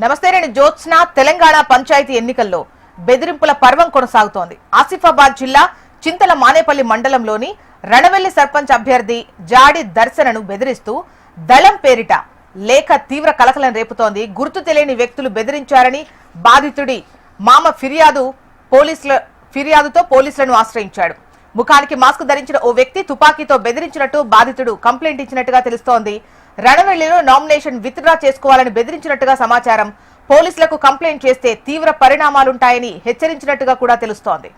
నమస్తే నేను జ్యోత్స్న తెలంగాణ పంచాయతీ ఎన్నికల్లో బెదిరింపుల పర్వం కొనసాగుతోంది. ఆసిఫాబాద్ జిల్లా చింతల మానేపల్లి మండలంలోని రణవెల్లి సర్పంచ్ అభ్యర్థి జాడి దర్శనను బెదిరిస్తూ దళం పేరిట లేఖ తీవ్ర కలకలం రేపుతోంది. గుర్తు తెలియని వ్యక్తులు బెదిరించారని బాధితుడి మామ ఫిర్యాదు పోలీసుల ఫిర్యాదుతో పోలీసులను ఆశ్రయించాడు. ముఖానికి మాస్క్ ధరించిన ఓ వ్యక్తి తుపాకీతో బెదిరించినట్టు బాధితుడు కంప్లైంట్ ఇచ్చినట్టుగా తెలుస్తోంది. రణవెల్లిలో నామినేషన్ విత్డ్రా చేసుకోవాలని బెదిరించినట్టుగా సమాచారం. పోలీసులకు కంప్లైంట్ చేస్తే తీవ్ర పరిణామాలుంటాయని హెచ్చరించినట్టుగా కూడా తెలుస్తోంది.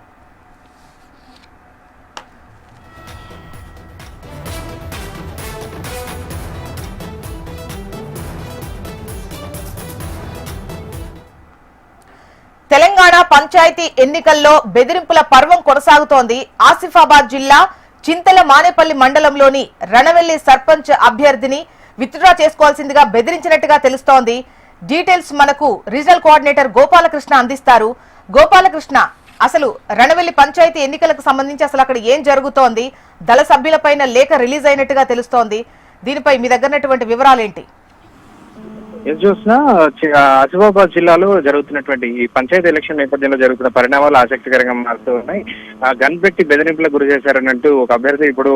తెలంగాణ పంచాయతీ ఎన్నికల్లో బెదిరింపుల పర్వం కొనసాగుతోంది. ఆసిఫాబాద్ జిల్లా చింతల మానేపల్లి మండలంలోని రణవెల్లి సర్పంచ్ అభ్యర్థిని విత్డ్రా చేసుకోవాల్సిందిగా బెదిరించినట్టుగా తెలుస్తోంది. డీటెయిల్స్ మనకు రీజనల్ కోఆర్డినేటర్ గోపాలకృష్ణ అందిస్తారు. గోపాలకృష్ణ అసలు రణవెల్లి పంచాయతీ ఎన్నికలకు సంబంధించి అసలు అక్కడ ఏం జరుగుతోంది? దళ సభ్యులపైన లేఖ రిలీజ్ అయినట్టుగా తెలుస్తోంది. దీనిపై మీ దగ్గర ఉన్నటువంటి వివరాలేంటి ఏం చూసినా ఆసిఫాబాద్ జిల్లాలో జరుగుతున్నటువంటి ఈ పంచాయతీ ఎలక్షన్ నేపథ్యంలో జరుగుతున్న పరిణామాలు ఆసక్తికరంగా మారుతూ ఉన్నాయి. ఆ గన్ పెట్టి బెదిరింపులకు గురి చేశారన్నట్టు ఒక అభ్యర్థి ఇప్పుడు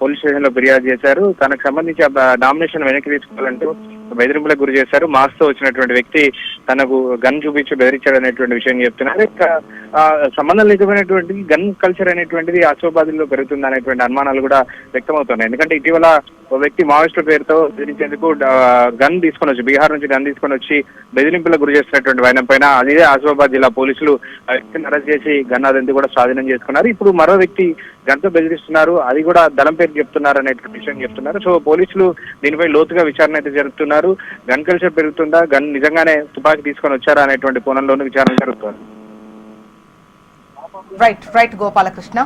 పోలీస్ స్టేషన్లో ఫిర్యాదు చేశారు. తనకు సంబంధించి నామినేషన్ వెనక్కి తీసుకోవాలంటూ బెదిరింపులకు గురి చేశారు. మాస్క్తో వచ్చినటువంటి వ్యక్తి తనకు గన్ చూపించి బెదిరించాడు అనేటువంటి విషయం చెప్తున్నారు. ఇంకా ఆ, సంబంధం లేకపోయినటువంటి గన్ కల్చర్ అనేటువంటిది ఆసిఫాబాద్లో పెరుగుతుంది అనేటువంటి అనుమానాలు కూడా వ్యక్తమవుతున్నాయి. ఎందుకంటే ఇటీవల ఓ వ్యక్తి మావోయిస్టుల పేరుతో బెదిరించేందుకు గన్ తీసుకొని వచ్చి బీహార్ నుంచి గన్ తీసుకొని వచ్చి బెదిరింపులకు గురి చేస్తున్నటువంటి వైనం పైన అదే ఆసిఫాబాద్ జిల్లా పోలీసులు వ్యక్తిని అరెస్ట్ చేసి గన్ అదంతా కూడా స్వాధీనం చేసుకున్నారు. ఇప్పుడు మరో వ్యక్తి గన్తో బెదిరిస్తున్నారు. అది కూడా దళం పేరు చెప్తున్నారు అనేటువంటి విషయం చెప్తున్నారు. సో పోలీసులు దీనిపై లోతుగా విచారణ అయితే జరుపుతున్నారు. గన్ కల్చర్ పెరుగుతుందా? గన్ నిజంగానే తుపాకీ తీసుకొని వచ్చారా? అనేటువంటి కోణంలోనూ విచారణ జరుగుతుంది. Right right Gopalakrishna